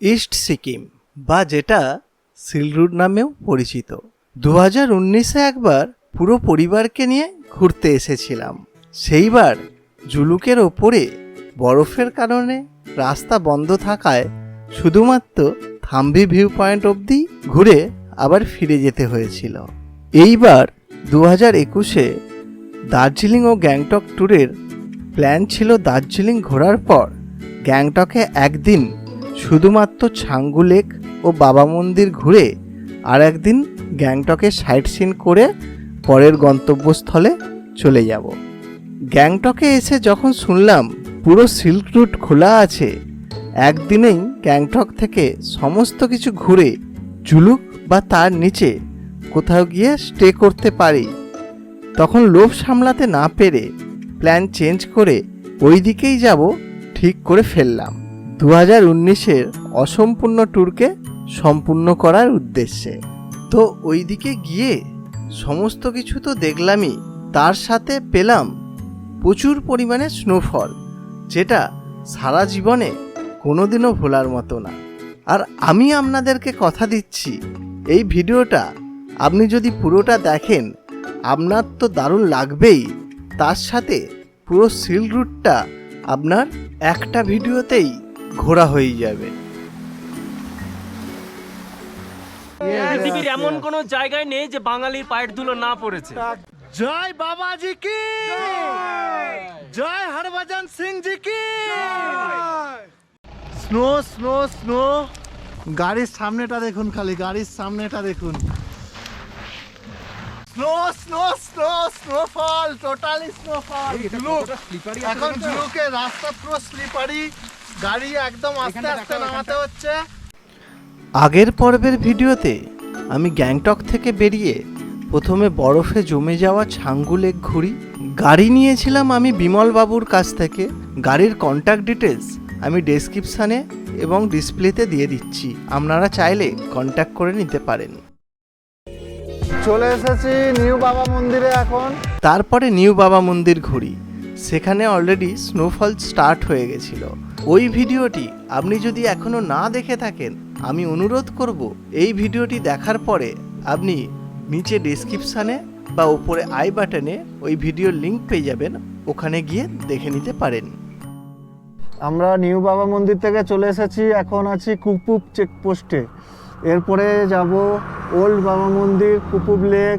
East Sikkim, বা যেটা সিলরুট নামেও পরিচিত। দু হাজার উনিশে একবার পুরো পরিবারকে নিয়ে ঘুরতে এসেছিলাম। সেইবার জুলুকের ওপরে বরফের কারণে রাস্তা বন্ধ থাকায় শুধুমাত্র থাম্বি ভিউ পয়েন্ট অবধি ঘুরে আবার ফিরে যেতে হয়েছিল। এইবার দু হাজার একুশে দার্জিলিং ও গ্যাংটক ট্যুরের প্ল্যান ছিল দার্জিলিং ঘোরার পর গ্যাংটকে একদিন শুধুমাত্র ছাঙ্গু লেক ও বাবা মন্দির ঘুরে আর একদিন গ্যাংটকে সাইট সিন করে পরের গন্তব্যস্থলে চলে যাব। গ্যাংটকে এসে যখন শুনলাম পুরো সিল্ক রুট খোলা আছে, একদিনেই গ্যাংটক থেকে সমস্ত কিছু ঘুরে জুলুক বা তার নিচে কোথাও গিয়ে স্টে করতে পারি। তখন লোভ সামলাতে না পেরে প্ল্যান চেঞ্জ করে ওই দিকেই যাব, ঠিক করে ফেললাম। দু হাজার উনিশের অসম্পূর্ণ ট্যুরকে সম্পূর্ণ করার উদ্দেশ্যে। তো ওই দিকে গিয়ে সমস্ত কিছু তো দেখলামই, তার সাথে পেলাম প্রচুর পরিমাণে স্নোফল যেটা সারা জীবনে কোনোদিনও ভোলার মতো না। আর আমি আপনাদেরকে কথা দিচ্ছি, এই ভিডিওটা আপনি যদি পুরোটা দেখেন, আপনার তো দারুণ লাগবেই। তার সাথে পুরো সিল রুটটা আপনার একটা ভিডিওতেই ঘোরা হয়ে যাবে। পৃথিবীর এমন কোন জায়গায় নেই যে বাঙালির পায়ের ধুলো না পড়েছে। জয় বাবাজি কি? জয় হরভজন সিং জি কি? Snow snow snow. গাড়ির সামনেটা দেখুন খালি গাড়ির সামনেটা দেখুন। Snow snow snow snowfall totally snowfall এখন ঝুলুকে রাস্তা পুরো স্লিপারি গাড়ি একদম আস্তে আস্তে নামাতে হচ্ছে। আগের পর্বের ভিডিওতে আমি গ্যাংটক থেকে বেরিয়ে প্রথমে বরফে জমে যাওয়া ছাঙ্গু লেক ঘুরি গাড়ি নিয়েছিলাম আমি বিমল বাবুর কাছ থেকে। গাড়ির কন্ট্যাক্ট ডিটেলস আমি ডেসক্রিপশানে এবং ডিসপ্লেতে দিয়ে দিচ্ছি। আপনারা চাইলে কন্ট্যাক্ট করে নিতে পারেন। চলে এসেছি নিউ বাবা মন্দিরে এখন। তারপরে নিউ বাবা মন্দির ঘুরি সেখানে অলরেডি স্নোফল স্টার্ট হয়ে গেছিল। ওই ভিডিওটি আপনি যদি এখনও না দেখে থাকেন, আমি অনুরোধ করব এই ভিডিওটি দেখার পরে আপনি নিচে ডেসক্রিপশানে বা উপরে আই বাটনে ওই ভিডিওর লিংক পেয়ে যাবেন, ওখানে গিয়ে দেখে নিতে পারেন। আমরা নিউ বাবা মন্দির থেকে চলে এসেছি, এখন আছি কুপুব চেকপোস্টে এরপরে যাব ওল্ড বাবা মন্দির কুপুব লেক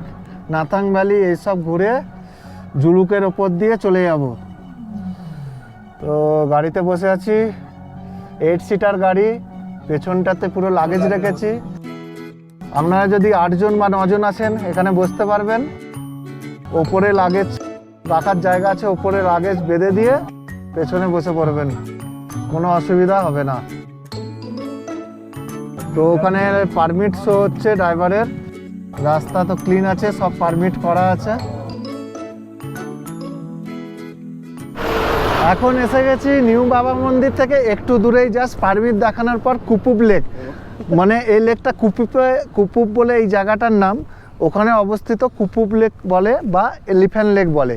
নাতাং ভ্যালি এইসব ঘুরে জুলুকের ওপর দিয়ে চলে যাব। তো গাড়িতে বসে আছি। এইট সিটার গাড়ি পেছনটাতে পুরো লাগেজ রেখেছি। আপনারা যদি আটজন বা নজন আছেন এখানে বসতে পারবেন। ওপরে লাগেজ রাখার জায়গা আছে ওপরে লাগেজ বেঁধে দিয়ে পেছনে বসে পড়বেন। কোনো অসুবিধা হবে না। তো ওখানে পারমিট শো হচ্ছে ড্রাইভারের রাস্তা তো ক্লিন আছে সব পারমিট করা আছে। এখন এসে গেছি নিউ বাবা মন্দির থেকে, একটু দূরেই জাস্ট পারমিট দেখানোর পর কুপুব লেক মানে এই লেকটা কুপুপে কুপুব বলে এই জায়গাটার নাম। ওখানে অবস্থিত কুপুব লেক বলে বা এলিফ্যান্ট লেক বলে।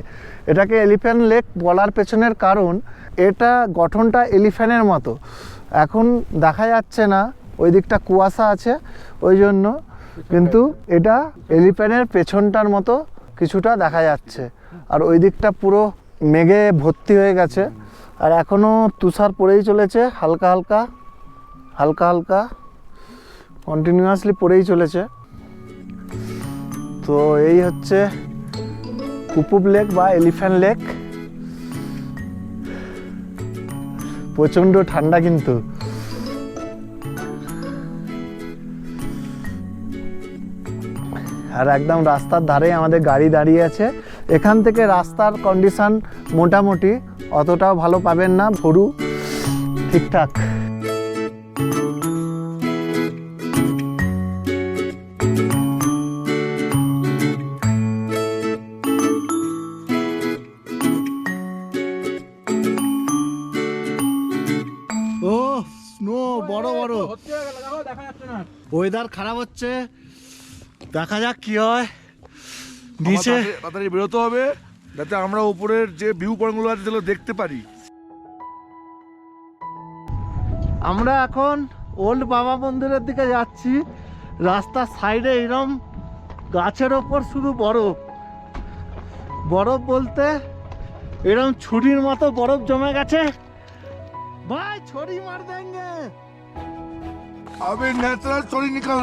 এটাকে এলিফ্যান্ট লেক বলার পেছনের কারণ, এটা গঠনটা এলিফ্যান্টের মতো। এখন দেখা যাচ্ছে না, ওই দিকটা কুয়াশা আছে, ওই জন্য কিন্তু এটা এলিফ্যান্টের পেছনটার মতো কিছুটা দেখা যাচ্ছে। আর ওই দিকটা পুরো মেঘে ভর্তি হয়ে গেছে। আর এখনও তুষার পড়েই চলেছে, হালকা হালকা হালকা হালকা কন্টিনিউয়াসলি পড়েই চলেছে। তো এই হচ্ছে কুপুব লেক বা এলিফ্যান্ট লেক প্রচণ্ড ঠান্ডা কিন্তু। আর একদম রাস্তার ধারে আমাদের গাড়ি দাঁড়িয়ে আছে। এখান থেকে রাস্তার কন্ডিশন মোটামুটি অতটাও ভালো পাবেন না ভরু ঠিকঠাক। ও স্নো বড় বড়। ওয়েদার খারাপ হচ্ছে। দেখা যাক কি হয়। নিচে তাড়াতাড়ি বেরোতে হবে যাতে আমরা উপরের যে ভিউ পয়েন্টগুলো আছে সেগুলো দেখতে পারি। আমরা এখন ওল্ড বাবা মন্দিরের দিকে যাচ্ছি। রাস্তার সাইডে এরম গাছের ওপর শুধু বরফ। বরফ বলতে এরম ছুরির মতো বরফ জমে গেছে। ভাই ছড়ি মার দেঙ্গে। আমি ন্যাচারাল ছড়ি নিকাল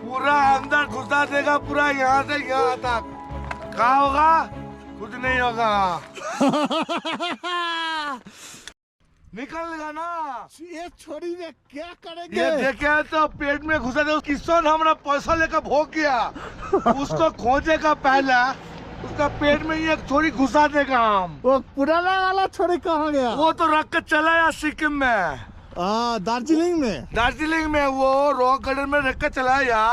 पूरा अंदर घुसा देगा पूरा यहाँ से यहाँ तक। कहा होगा? कुछ नहीं होगा। निकलेगा ना। ये छोड़ी में क्या करेंगे? ये देखे तो पेट में घुसा दे किसान हमारा पैसा लेकर भोग गया उसको खोजेगा पहला उसका पेट में ये छोरी घुसा देगा हम। वो पुराना वाला छोरी कहाँ गया? वो तो रख कर चला या सिक्किम में। हाँ दार्जिलिंग में दार्जिलिंग में वो रॉक गार्डन में रख कर चला या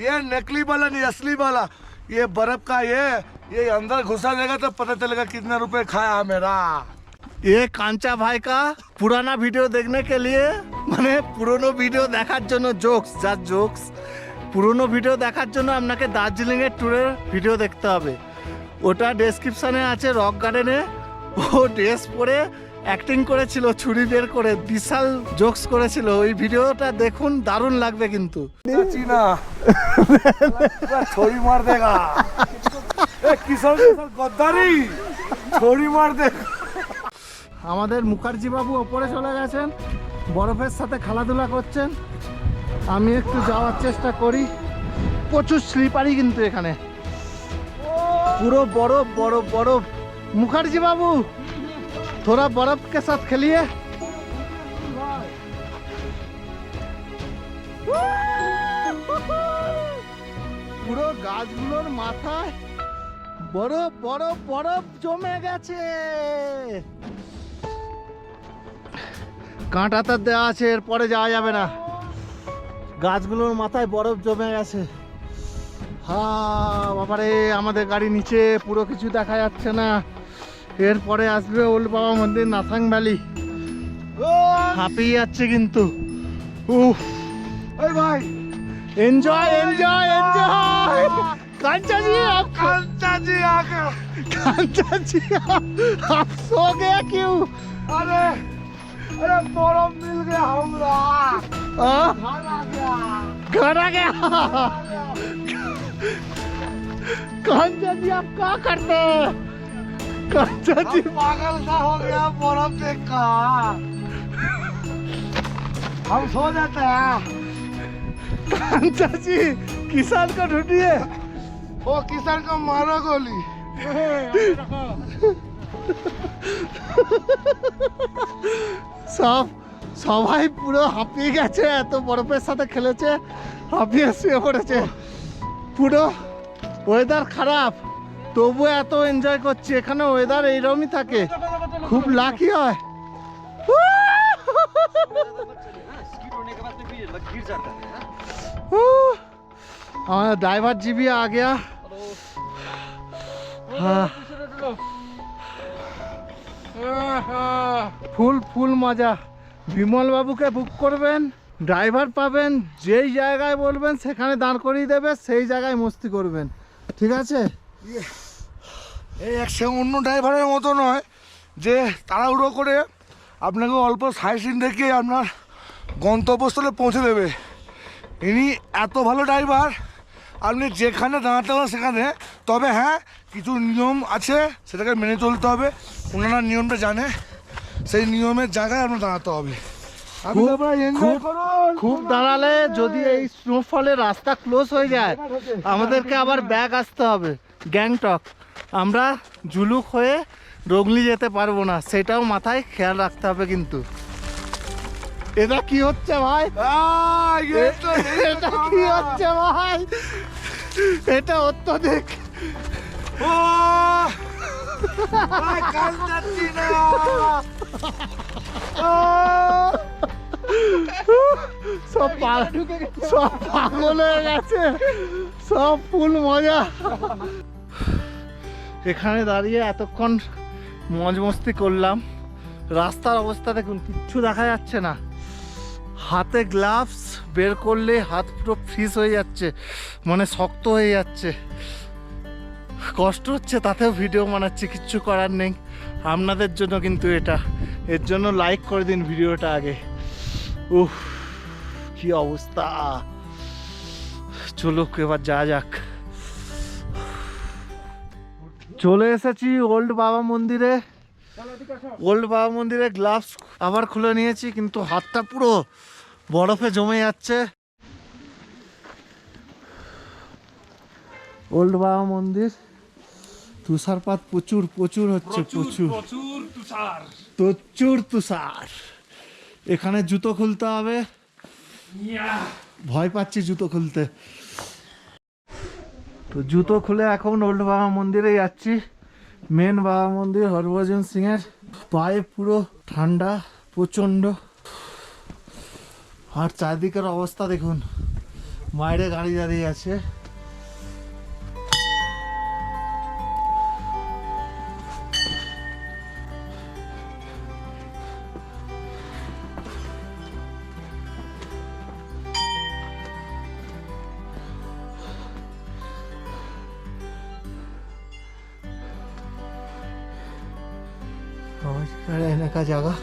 ये नकली वाला नहीं असली वाला ये बर्फ का ये ये अंदर घुसा देगा तो पता चलेगा कितने रुपए खाया मेरा ये কাঞ্চা ভাই কা পুরানা ভিডিও দেখনে কে লিয়ে মানে পুরনো ভিডিও দেখার জন্য জোকস যা জোকস পুরনো ভিডিও দেখার জন্য আপনাকে দার্জিলিং এর ট্যুরের ভিডিও দেখতে হবে ওটা ডেসক্রিপশনে আছে রক গার্ডেনে ও ড্রেস পরে অ্যাক্টিং করেছিল ছুরি বের করে বিশাল জোকস করেছিল। ওই ভিডিওটা দেখুন দারুণ লাগবে কিন্তু। ছড়ি মার কিশোর গদ্দারি। ছড়ি মার আমাদের মুখার্জি বাবু ওপরে চলে গেছেন বরফের সাথে খেলাধুলা করছেন। আমি একটু যাওয়ার চেষ্টা করি। প্রচুর স্লিপারি কিন্তু এখানে। পুরো বরফ বরফ বরফ। মুখার্জি বাবু थोड़ा बर्फ के साथ खेलिए পুরো গাছগুলোর মাথায় বরফ বরফ বরফ জমে গেছে কাঁটা তার দেওয়া আছে এরপরে যাওয়া যাবে না গাছগুলোর মাথায় বরফ জমে গেছে হা বাবারে আমাদের গাড়ি নিচে পুরো কিছু দেখা যাচ্ছে না এরপরে আসবে ওল্ড বাবা মন্দির নাথাং ভ্যালি হাঁপিয়ে যাচ্ছে কিন্তু উফ ए भाई enjoy enjoy enjoy Kancha ji up Kanta जी आके कांचा जी आप, आप सो गया क्यों अरे अरे बर्फ मिल गया हमरा आ? घर आ गया घर आ गया कांचा जी आप क्या करते हैं कांचा जी हम पागल सा हो गया बर्फ देख कर हम सो जाते हैं कांचा जी किसान को ढूंढिए वो किसान को मारो गोली সব সবাই পুরো হাঁপিয়ে গেছে এত বরফের সাথে খেলেছে হাঁপিয়ে শুয়ে পড়েছে পুরো ওয়েদার খারাপ তবু এত এনজয় করছি এখানে ওয়েদার এইরকমই থাকে খুব লাকি হয় उह, हमारा ड्राइवर जी भी आ गया हाँ ফুল ফুল মজা বিমল বাবুকে বুক করবেন ড্রাইভার পাবেন যেই জায়গায় বলবেন সেখানে দাঁড় করিয়ে দেবে সেই জায়গায় মস্তি করবেন ঠিক আছে এই এক সে অন্য ড্রাইভারের মতো নয় যে তাড়াহুড়ো করে আপনাকে অল্প সাইড সিন দেখিয়ে আপনার গন্তব্যস্থলে পৌঁছে দেবে। ইনি এত ভালো ড্রাইভার আপনি যেখানে দাঁড়াতে হবে সেখানে। তবে হ্যাঁ কিছু নিয়ম আছে সেটাকে মেনে চলতে হবে। ওনারা নিয়মটা জানে সেই নিয়মের জায়গায় আপনার দাঁড়াতে হবে। আপনি খুব- দাঁড়ালে যদি এই স্নোফলে রাস্তা ক্লোজ হয়ে যায় আমাদেরকে আবার ব্যাগ আসতে হবে। গ্যাংটক আমরা জুলুক হয়ে রোগলি যেতে পারব না সেটাও মাথায় খেয়াল রাখতে হবে কিন্তু। এটা কি হচ্ছে ভাই? এটা কি হচ্ছে ভাই? এটা অত্যধিক সব সব পাগল হয়ে গেছে। সব ফুল মজা। এখানে দাঁড়িয়ে এতক্ষণ মজ মস্তি করলাম। রাস্তার অবস্থা দেখুন, কিচ্ছু দেখা যাচ্ছে না। হাতে গ্লাভস বের করলে হাত পুরো ফ্রিজ হয়ে যাচ্ছে মানে শক্ত হয়ে যাচ্ছে। কষ্ট হচ্ছে, তাতেও ভিডিও বানাচ্ছি, কিচ্ছু করার নেই। আপনাদের জন্য কিন্তু এটা। এর জন্য লাইক করে দিন ভিডিওটা আগে। উফ, কি অবস্থা। চলো এবার যা যাক। চলে এসেছি ওল্ড বাবা মন্দিরে। ওল্ড বাবা মন্দিরে গ্লাভস আবার খুলে নিয়েছি কিন্তু হাতটা পুরো বরফে জমে যাচ্ছে। ওল্ড বাবা মন্দির তুষারপাত প্রচুর প্রচুর হচ্ছে প্রচুর প্রচুর। তুষার। এখানে জুতো খুলতে হবে। ভয় পাচ্ছি জুতো খুলতে। তো জুতো খুলে এখন ওল্ড বাবা মন্দিরে যাচ্ছি। মেন বাবা মন্দির হরভজন সিং এর পায়ে পুরো ঠান্ডা প্রচণ্ড আর চারদিকের অবস্থা দেখুন। বাইরে গাড়ি দাঁড়িয়ে আছে। का जगह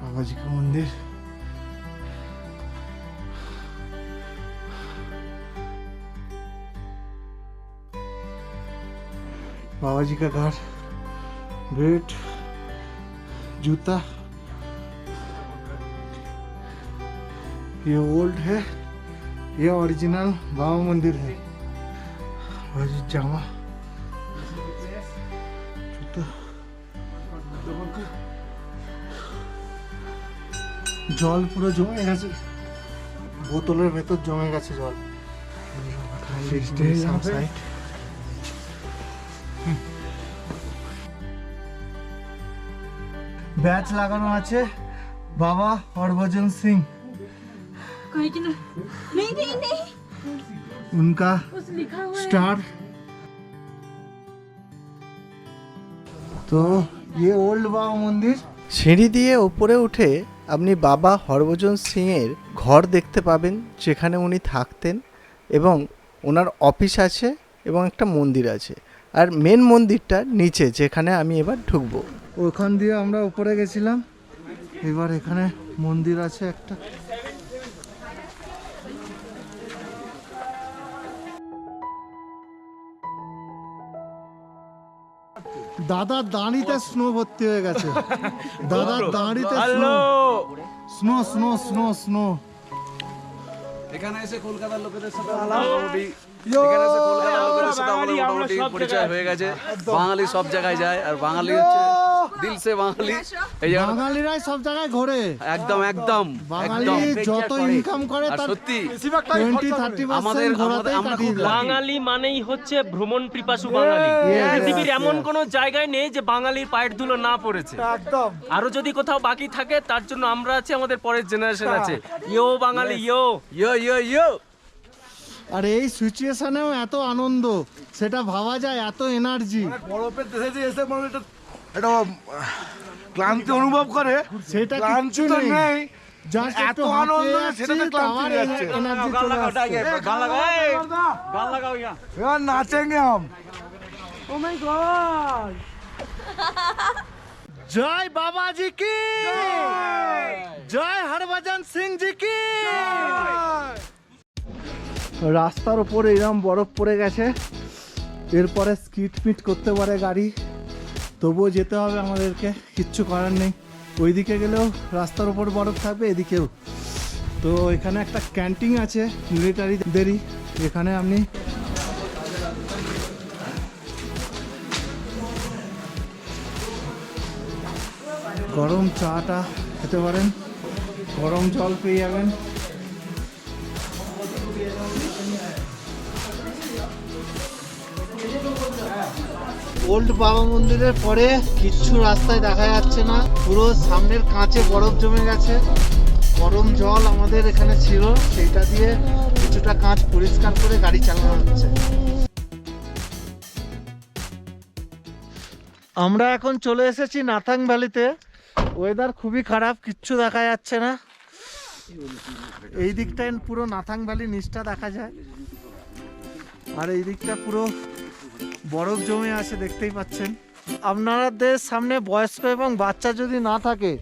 बाबा जी का मंदिर। बाबा जी का घर बेट जूता। ये ओल्ड है, ये ओरिजिनल बाबा मंदिर है। জামা জল পুরো জমে গেছে। বোতলের ভেতর জমে গেছে জল। ব্যাচ লাগানো আছে। বাবা হরভজন সিং। কয়েকদিন उनका कुछ लिखा हुआ है स्टार तो ये ओल्ड बाबा मंदिर সিঁড়ি দিয়ে ওপরে উঠে আপনি বাবা হরভজন সিংয়ের ঘর দেখতে পাবেন যেখানে উনি থাকতেন এবং ওনার অফিস আছে এবং একটা মন্দির আছে আর মেন মন্দিরটা নিচে যেখানে আমি এবার ঢুকবো ওখান দিয়ে আমরা উপরে গেছিলাম এবার এখানে মন্দির আছে একটা দাদার দাঁড়িতে স্নো ভর্তি হয়ে গেছে। দাদা দাঁড়িতে snow. Snow snow snow snow. এখানে এসে কলকাতার লোকেদের সাথে আলাপ মোটামুটি এখানে এসে কলকাতার লোকেদের সাথে আমাদের মোটামুটি পরিচয় হয়ে গেছে। বাঙালি সব জায়গায় যায় আর বাঙালি হচ্ছে দিল সে বাঙালি। এই বাঙালিরাই সব জায়গায় ঘোরে। একদম একদম বাঙালি যত ইনকাম করে তার সত্যি আমাদের। বাঙালি মানেই হচ্ছে ভ্রমণ পিপাসু বাঙালি। পৃথিবীর এমন. কোনো জায়গায় নেই যে বাঙালির পায়ের ধুলো না পড়েছে। একদম। আরও যদি কোথাও বাকি থাকে তার জন্য আমরা আছি আমাদের পরের জেনারেশন আছে। ইয়ো বাঙালি ইয়ো। ইয়ো ইয়ো ইয়ো। আর এই সিচুয়েশনেও এত আনন্দ সেটা ভাবা যায় এত এনার্জি বরফের দেশে যে এসে মনে হয় একটা ক্লান্তি অনুভব করে। সেটা ক্লান্তি তো নেই। এত আনন্দ সেটাতে ক্লান্তি হয়ে যাচ্ছে। এনার্জি চলে এবার নাচেঙ্গে হাম। জয় বাবাজি কি? জয়! হরভজন সিং জি কি রাস্তার উপরে এরকম বরফ পড়ে গেছে। এরপরে স্কিট ফিট করতে পারে গাড়ি। তবুও যেতে হবে আমাদেরকে, কিচ্ছু করার নেই। ওইদিকে গেলেও রাস্তার উপর বরফ থাকবে, এদিকেও। তো এখানে একটা ক্যান্টিন আছে মিলিটারিদেরই, এখানে আপনি গরম চাটা খেতে পারেন, গরম জল পেয়ে যাবেন। ওল্ড বাবা মন্দিরের পরে কিচ্ছু রাস্তায় দেখা যাচ্ছে না। পুরো সামনের কাঁচে বরফ জমে গেছে। গরম জল আমাদের এখানে ছিল, সেইটা দিয়ে কিছুটা কাঁচ পরিষ্কার করে গাড়ি চালানো হচ্ছে। আমরা এখন চলে এসেছি নাথাং ভ্যালিতে। ওয়েদার খুবই খারাপ, কিচ্ছু দেখা যাচ্ছে না। এই দিকটায় পুরো নাথাং ভ্যালি নিচটা দেখা যায়। আর এই দিকটা পুরো বরফ জমে আছে, দেখতেই পাচ্ছেন। আপনাদের সামনে বয়স্ক এবং বাচ্চা যদি না থাকে,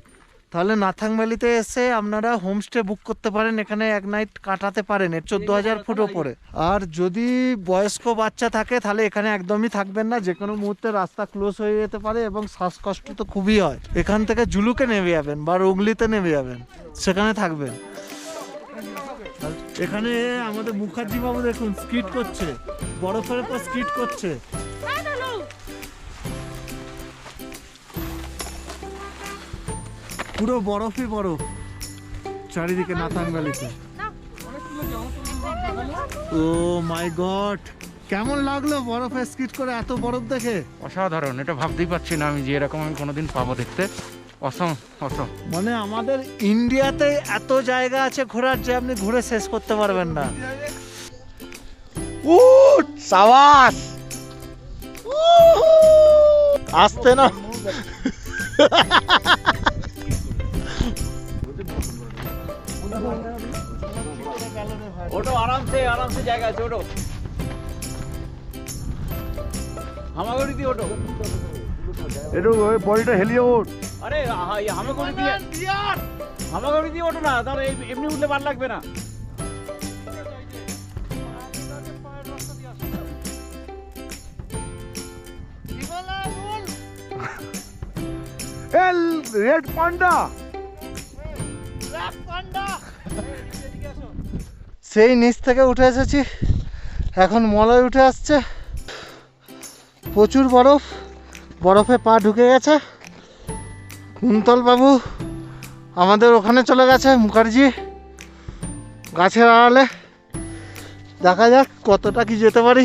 তাহলে নাথাং ভ্যালিতে এসে আপনারা হোমস্টে বুক করতে পারেন, এখানে এক নাইট কাটাতে পারেন, এর চোদ্দ হাজার ফুট ওপরে। আর যদি বয়স্ক বাচ্চা থাকে, তাহলে এখানে একদমই থাকবেন না, যে কোনো মুহূর্তে রাস্তা ক্লোজ হয়ে যেতে পারে এবং শ্বাসকষ্ট তো খুবই হয়। এখান থেকে জুলুকে নেমে যাবেন বা রুগলিতে নেমে যাবেন, সেখানে থাকবেন। এখানে আমাদের মুখার্জি বাবু দেখুন স্কিট করছে। বরফের উপর স্কিট করছে। পুরো বরফই বরফ, চারিদিকে নাথাং ভ্যালিতে ও মাই গড, কেমন লাগল বরফে স্কিট করে এত বরফ দেখে? অসাধারণ, এটা ভাবতেই পারছি না আমি যে এরকম আমি কোনোদিন পাবো দেখতে। অসম অসম মানে আমাদের ইন্ডিয়াতে এত জায়গা আছে ঘোরার যে আপনি ঘুরে শেষ করতে পারবেন না। সাবাস! আসতে না। ওটো আরামসে আরামসে জায়গা আছে ওটো হামাগুড়ি দিয়ে ওটো একটু বডিটা হেলিয়ে ওঠ। আরে হামাগুড়ি দিয়ে হামাগুড়ি দিয়ে ওটো না তাহলে এমনি উঠলে ভালো লাগবে না। এল রেড পান্ডা! সেই নিচ থেকে উঠে এসেছি। এখন মলয় উঠে আসছে। প্রচুর বরফ। বরফে পা ঢুকে গেছে। কুন্তল বাবু আমাদের ওখানে চলে গেছে মুখার্জি গাছের আড়ালে। দেখা যাক কতটা কি যেতে পারি।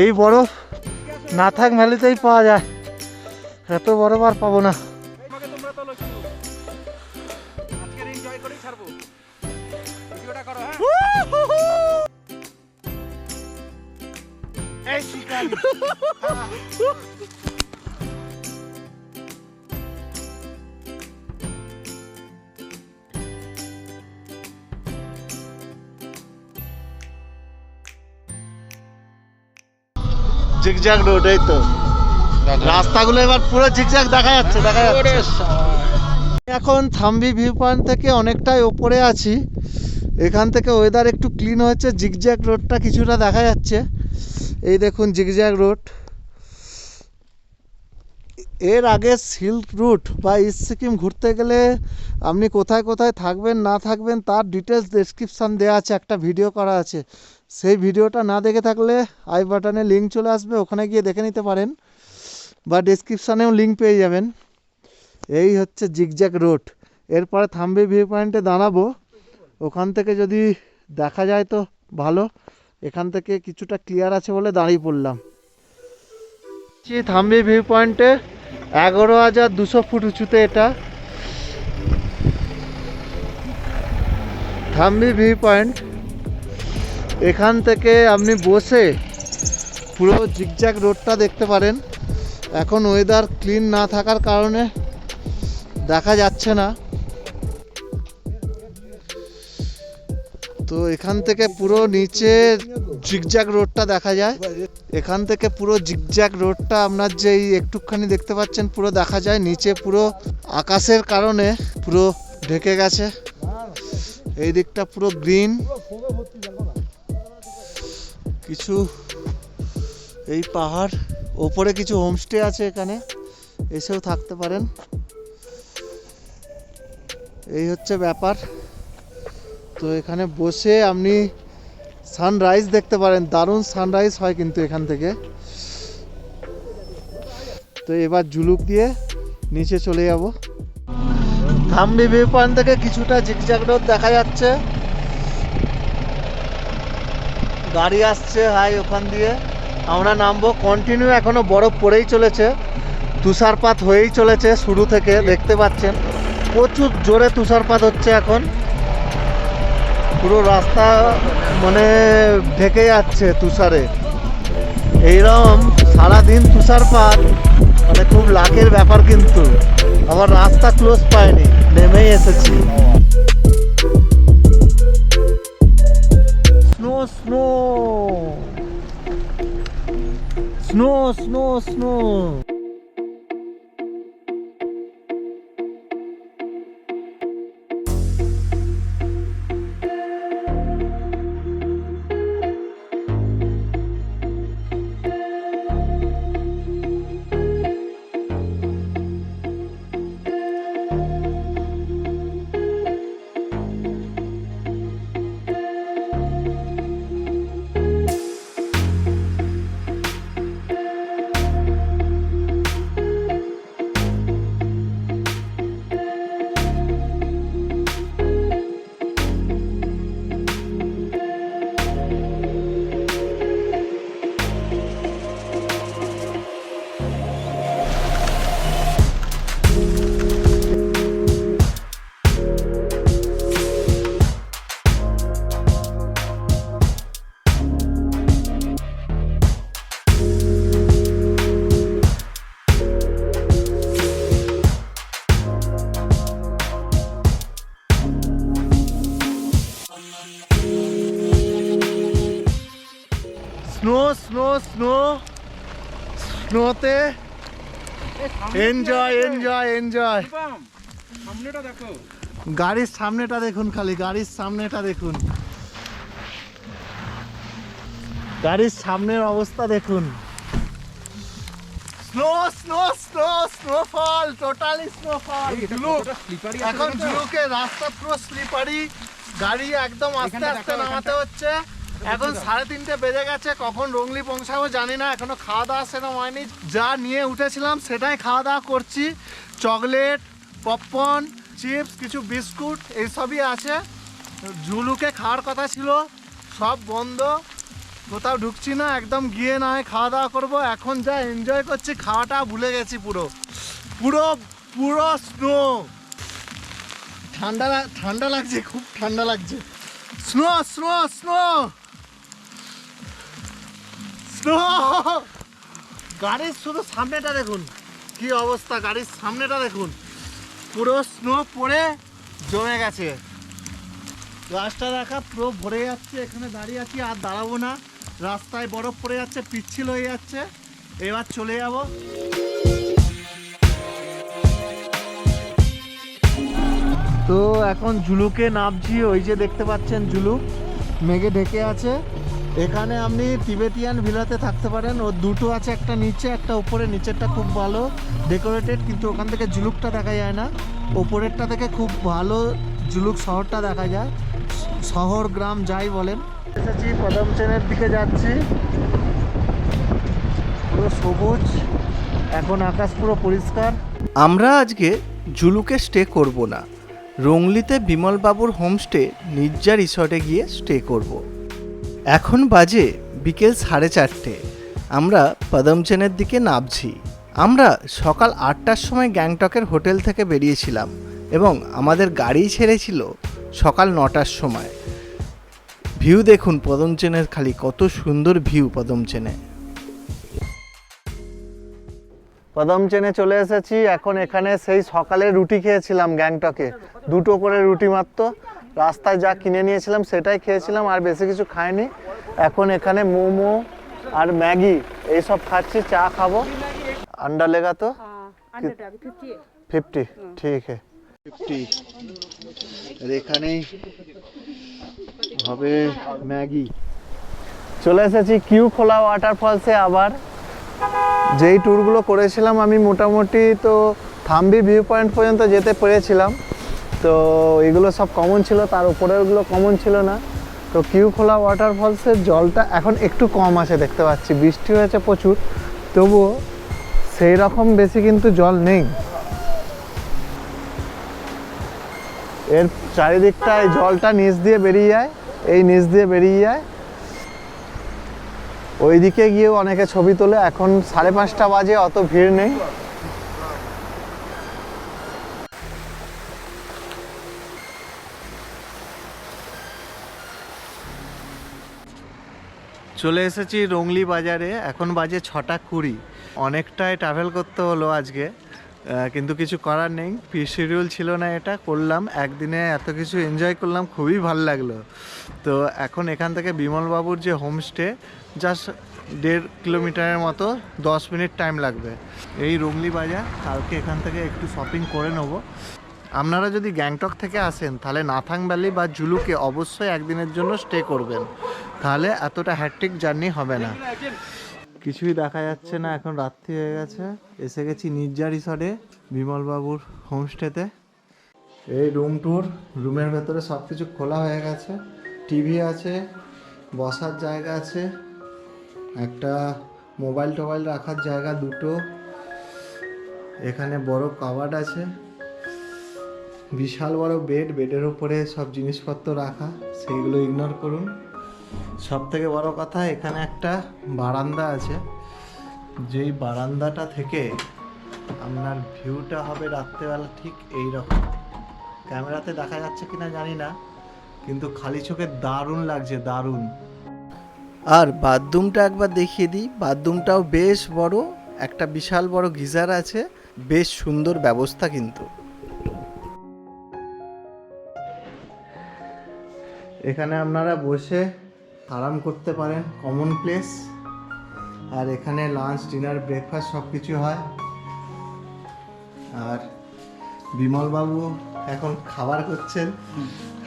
এই বরফ না থাক ভ্যালিতেই পাওয়া যায়। এত বরফ আর পাবো না। জিগজ্যাগ রোড এই তো। রাস্তাগুলো এবার পুরো জিগজ্যাগ দেখা যাচ্ছে দেখা যাচ্ছে। এখন থাম্বি ভিউ পয়েন্ট থেকে অনেকটাই ওপরে আছি। এখান থেকে ওয়েদার একটু ক্লিন হয়েছে জিগজ্যাগ রোডটা কিছুটা দেখা যাচ্ছে। এই দেখুন জিগজ্যাগ রোড। এর আগে সিল্ক রুট বা ইস্ট সিকিম ঘুরতে গেলে আপনি কোথায় কোথায় থাকবেন না থাকবেন তার ডিটেলস ডেসক্রিপশান দেওয়া আছে একটা ভিডিও করা আছে। সেই ভিডিওটা না দেখে থাকলে আই বাটনে লিঙ্ক চলে আসবে, ওখানে গিয়ে দেখে নিতে পারেন বা ডেসক্রিপশানেও লিঙ্ক পেয়ে যাবেন। এই হচ্ছে জিগজ্যাগ রোড এরপরে থাম্বে ভিউ পয়েন্টে দাঁড়াবো। ওখান থেকে যদি দেখা যায় তো ভালো। এখান থেকে কিছুটা ক্লিয়ার আছে বলে দাঁড়িয়ে পড়লাম। থাম্বে ভিউ পয়েন্টে এগারো হাজার দুশো ফুট উঁচুতে এটা। থাম্বি ভিউ পয়েন্ট এখান থেকে আপনি বসে পুরো জিগজ্যাগ রোডটা দেখতে পারেন। এখন ওয়েদার ক্লিন না থাকার কারণে দেখা যাচ্ছে না। তো এখান থেকে পুরো নিচে জিগজ্যাগ রোডটা দেখা যায়। এখান থেকে পুরো জিগজ্যাগ রোডটা আপনার যে একটুখানি দেখতে পাচ্ছেন, পুরো দেখা যায়। নিচে পুরো আকাশের কারণে পুরো ঢেকে গেছে। এই দিকটা পুরো গ্রিন কিছু এই পাহাড়, ওপরে কিছু হোমস্টে আছে এখানে, এসেও থাকতে পারেন। এই হচ্ছে ব্যাপার। তো এখানে বসে আপনি সানরাইজ দেখতে পারেন, দারুণ সানরাইজ হয় কিন্তু এখান থেকে। তো এবার জুলুক দিয়ে নিচে চলে যাব। থাম্বি ভিউ পয়েন্ট থেকে কিছুটা জিগজ্যাগ রোড দেখা যাচ্ছে। গাড়ি আসছে, হাই, ওখান দিয়ে। আমরা নামবো। কন্টিনিউ এখনও বরফ পড়েই চলেছে। তুষারপাত হয়েই চলেছে শুরু থেকে, দেখতে পাচ্ছেন। প্রচুর জোরে তুষারপাত হচ্ছে এখন। পুরো রাস্তা মানে ঢেকে যাচ্ছে তুষারে। এইরকম সারাদিন তুষারপাত মানে খুব লাকের ব্যাপার কিন্তু। আমার রাস্তা ক্লোজ পায়নি, নেমেই এসেছি। স্নো স্নো স্নো স্নো স্নোতে এনজয় এনজয় এনজয় সামনেটা দেখো গাড়ির সামনেটা দেখুন খালি গাড়ির সামনেটা দেখুন। গাড়ির সামনের অবস্থা দেখুন। Snow snow snow snowfall totally snowfall এখন ঝুলুকে রাস্তা পুরো স্লিপারি গাড়ি একদম আস্তে আস্তে নামাতে হচ্ছে। এখন সাড়ে তিনটে বেজে গেছে কখন রংলি পৌঁছাবো জানি না এখনও খাওয়া দাওয়া সেরকম হয়নি। যা নিয়ে উঠেছিলাম সেটাই খাওয়া দাওয়া করছি। চকলেট পপকর্ন চিপস কিছু বিস্কুট এইসবই আছে। ঝুলুকে খাওয়ার কথা ছিল সব বন্ধ। কোথাও ঢুকছি না একদম গিয়ে না হয় খাওয়া দাওয়া করব। এখন যা এনজয় করছি খাওয়াটা ভুলে গেছি পুরো। পুরো পুরো স্নো ঠান্ডা ঠান্ডা লাগছে খুব ঠান্ডা লাগছে। স্নো স্নো স্নো গাড়ির শুধু সামনেটা দেখুন। কি অবস্থা, গাড়ির সামনেটা দেখুন। পুরো স্নো পড়ে জমে গেছে। গাছটা দেখা পুরো ভরে যাচ্ছে, এখানে দাঁড়িয়ে আছি, আর দাঁড়াবো না। রাস্তায় বরফ পড়ে যাচ্ছে, পিচ্ছিল হয়ে যাচ্ছে। এবার চলে যাব। তো এখন জুলুকে নামছি, ওই যে দেখতে পাচ্ছেন জুলু। মেঘে ঢেকে আছে। এখানে আপনি তিবেতিয়ান ভিলাতে থাকতে পারেন। ওর দুটো আছে, একটা নিচে, একটা উপরে। নিচেরটা খুব ভালো ডেকোরেটেড কিন্তু ওখান থেকে জুলুকটা দেখা যায় না। ওপরেরটা থেকে খুব ভালো জুলুক শহরটা দেখা যায়। শহর, গ্রাম, যাই বলেন। এসেছি কদম ট্রেনের দিকে যাচ্ছি। পুরো সবুজ, এখন আকাশ পুরো পরিষ্কার। আমরা আজকে জুলুকে স্টে করব না। রংলিতে বিমলবাবুর হোমস্টে নির্জা রিসর্টে গিয়ে স্টে করব। এখন বাজে বিকেল সাড়ে চারটে। আমরা পদমচেনের দিকে নামছি। আমরা সকাল আটটার সময় গ্যাংটকের হোটেল থেকে বেরিয়েছিলাম এবং আমাদের গাড়ি ছেড়েছিল সকাল নটার সময়। ভিউ দেখুন পদমচেনের খালি কত সুন্দর ভিউ পদমচেনে। কদম চেনে চলে এসেছি। এখন এখানে সেই সকালে রুটি খেয়েছিলাম গ্যাংটকে। দুটো করে রুটি মাত্র। রাস্তায় যা কিনে নিয়েছিলাম সেটাই খেয়েছিলাম আর বেশি কিছু খাইনি। এখন এখানে মোমো আর ম্যাগি এইসব খাচ্ছি চা খাব। আন্ডা লেগা তো? ফিফটি ঠিক है ফিফটি। আর এখানেই হবে ম্যাগি। চলে এসেছি কিউ খোলা ওয়াটারফলসে আবার। যেই ট্যুরগুলো করেছিলাম আমি মোটামুটি তো থাম্বি ভিউ পয়েন্ট পর্যন্ত যেতে পেরেছিলাম। তো এগুলো সব কমন ছিল, তার উপরেরগুলো কমন ছিল না। তো কিউ খোলা ওয়াটারফলসের জলটা এখন একটু কম আছে, দেখতে পাচ্ছি। বৃষ্টি হয়েছে প্রচুর, তবুও সেই রকম বেশি কিন্তু জল নেই। এর চারিদিকটায় জলটা নিচ দিয়ে বেরিয়ে যায়, এই নিচ দিয়ে বেরিয়ে যায়। ওইদিকে গিয়েও অনেকে ছবি তোলে, এখন সাড়ে পাঁচটা বাজে, অত ভিড় নেই। চলে এসেছি রংলি বাজারে, এখন বাজে ছটা কুড়ি। অনেকটাই ট্রাভেল করতে হলো আজকে কিন্তু কিছু করার নেই ফি শিডিউল ছিল না এটা, করলাম, একদিনে এত কিছু এনজয় করলাম, খুবই ভালো লাগল। তো এখন এখান থেকে বিমলবাবুর যে হোমস্টে জাস্ট দেড় কিলোমিটারের মতো, দশ মিনিট টাইম লাগবে। এই রুমলি বাজার, কালকে এখান থেকে একটু শপিং করে নেব। আপনারা যদি গ্যাংটক থেকে আসেন, তাহলে নাথাং ভ্যালি বা জুলুকে অবশ্যই একদিনের জন্য স্টে করবেন। তাহলে এতটা হ্যাট্রিক জার্নি হবে না। কিছুই দেখা যাচ্ছে না এখন রাত্রি হয়ে গেছে। এসে গেছি নির্জা রিসর্টে বিমলবাবুর হোমস্টেতে এই রুম ট্যুর রুমের ভেতরে সব কিছু খোলা হয়ে গেছে। টিভি আছে বসার জায়গা আছে একটা মোবাইল টোবাইল রাখার জায়গা দুটো। এখানে বড় কাবার্ড আছে। বিশাল বড় বেড বেডের উপরে সব জিনিসপত্র রাখা সেইগুলো ইগনোর করুন। সব থেকে বড় কথা এখানে একটা বারান্দা আছে। যেই বারান্দাটা থেকে আপনার ভিউটা হবে রাত্রেবেলা ঠিক এই রকম ক্যামেরাতে দেখা যাচ্ছে কিনা জানি না কিন্তু খালি চোখে দারুণ লাগছে দারুণ। আর বাথরুমটা একবার দেখিয়ে দিই বাথরুমটাও বেশ বড় একটা বিশাল বড় গিজার আছে বেশ সুন্দর ব্যবস্থা কিন্তু। এখানে আপনারা বসে আরাম করতে পারেন কমন প্লেস আর এখানে লাঞ্চ ডিনার ব্রেকফাস্ট সব কিছু হয়। আর বিমলবাবু এখন খাবার করছেন।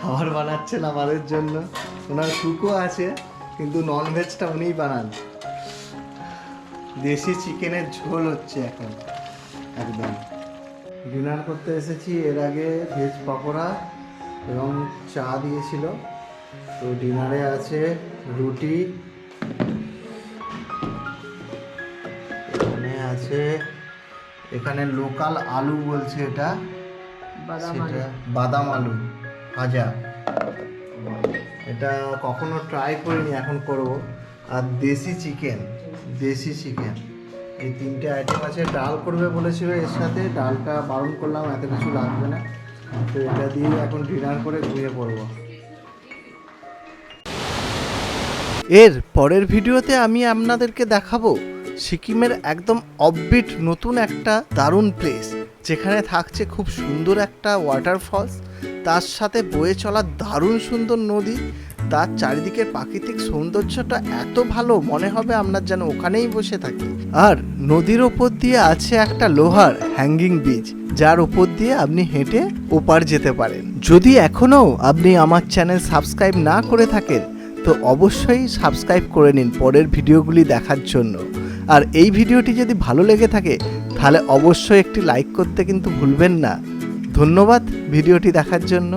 খাবার বানাচ্ছেন আমাদের জন্য। ওনার কুকও আছে, কিন্তু ননভেজটা উনিই বানান। দেশি চিকেনের ঝোল হচ্ছে এখন, একদম। ডিনার করতে এসেছি, এর আগে ভেজ পকোড়া এবং চা দিয়েছিল। তো ডিনারে আছে রুটি এখানে আছে এখানে লোকাল আলু বলছে এটা সেটা বাদাম আলু ভাজা। এটা কখনো ট্রাই করিনি এখন করব। আর দেশি চিকেন দেশি চিকেন এই তিনটে আইটেম আছে ডাল করবে বলেছিল এর সাথে ডালটা বারণ করলাম এত কিছু লাগবে না। তো এটা দিয়ে এখন ডিনার করে ঘুমিয়ে পড়ব। এর পরের ভিডিওতে আমি আপনাদেরকে দেখাবো সিকিমের একদম অববিট নতুন একটা দারুণ প্লেস যেখানে থাকছে খুব সুন্দর একটা ওয়াটারফলস তার সাথে বয়ে চলা দারুণ সুন্দর নদী, তার চারিদিকের প্রাকৃতিক সৌন্দর্যটা এত ভালো, মনে হবে আপনার যেন ওখানেই বসে থাকি। আর নদীর ওপর দিয়ে আছে একটা লোহার হ্যাঙ্গিং ব্রিজ যার ওপর দিয়ে আপনি হেঁটে ওপার যেতে পারেন। যদি এখনও আপনি আমার চ্যানেল সাবস্ক্রাইব না করে থাকেন তো অবশ্যই সাবস্ক্রাইব করে নিন পরের ভিডিওগুলি দেখার জন্য। আর এই ভিডিওটি যদি ভালো লেগে থাকে, তাহলে অবশ্যই একটি লাইক করতে কিন্তু ভুলবেন না। ধন্যবাদ ভিডিওটি দেখার জন্য।